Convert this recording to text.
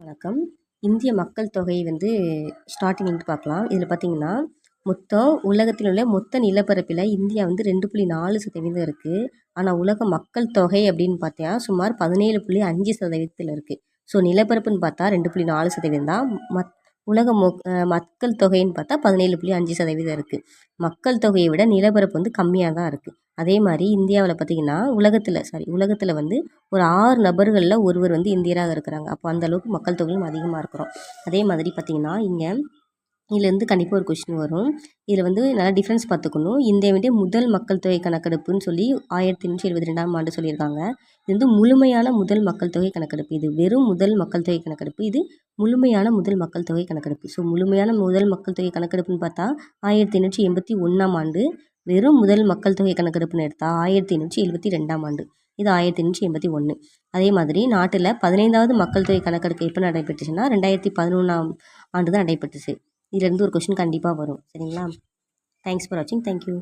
வணக்கம். இந்திய மக்கள் தொகை வந்து ஸ்டார்டிங்லேருந்து பார்க்கலாம். இதில் பார்த்தீங்கன்னா மொத்தம் உலகத்தில் உள்ள மொத்த நிலப்பரப்பில் இந்தியா வந்து ரெண்டு புள்ளி நாலு சதவீதம் இருக்குது ஆனால் உலக மக்கள் தொகை அப்படின்னு பார்த்தா சுமார் பதினேழு புள்ளி அஞ்சு சதவீதத்தில் இருக்குது ஸோ நிலப்பரப்புன்னு பார்த்தா ரெண்டு புள்ளி நாலு சதவீதம் தான். மத் உலக மொ மக்கள் தொகைன்னு பார்த்தா பதினேழு புள்ளி அஞ்சு சதவீதம் இருக்குது மக்கள் தொகையை விட நிலப்பரப்பு வந்து கம்மியாக தான் இருக்குது அதே மாதிரி இந்தியாவில் பார்த்திங்கன்னா உலகத்தில் சாரி உலகத்தில் வந்து ஒரு ஆறு நபர்களில் ஒருவர் வந்து இந்தியராக இருக்கிறாங்க. அப்போ அந்தளவுக்கு மக்கள் தொகையும் அதிகமாக இருக்கிறோம். அதே மாதிரி பார்த்திங்கன்னா இங்கே இதுலேருந்து கண்டிப்பாக ஒரு கொஷின் வரும். இதில் வந்து நல்லா டிஃப்ரென்ஸ் பார்த்துக்கணும். இந்தியாவுடைய முதல் மக்கள் தொகை கணக்கெடுப்புன்னு சொல்லி ஆயிரத்தி எண்ணூற்றி எழுபத்தி ரெண்டாம் ஆண்டு சொல்லியிருக்காங்க. இது வந்து முழுமையான முதல் மக்கள் தொகை கணக்கெடுப்பு. இது வெறும் முதல் மக்கள் தொகை கணக்கெடுப்பு. இது முழுமையான முதல் மக்கள் தொகை கணக்கெடுப்பு. ஸோ முழுமையான முதல் மக்கள் தொகை கணக்கெடுப்புன்னு பார்த்தா ஆயிரத்தி எண்ணூற்றி எண்பத்தி ஒன்றாம் ஆண்டு வெறும் முதல் மக்கள் தொகை கணக்கெடுப்புன்னு எடுத்தால் ஆயிரத்தி எண்ணூற்றி எழுபத்தி ரெண்டாம் ஆண்டு. இது ஆயிரத்தி எண்ணூற்றி எண்பத்தி ஒன்று அதே மாதிரி நாட்டில் பதினைந்தாவது மக்கள் தொகை கணக்கெடுப்பு எப்போ நடைபெற்றுச்சுன்னா ரெண்டாயிரத்தி பதினொன்றாம் ஆண்டு தான் நடைபெற்றுச்சு. இதுலேருந்து ஒரு கொஷின் கண்டிப்பாக வரும். சரிங்களா? தேங்க்ஸ் ஃபார் வாட்சிங் தேங்க்யூ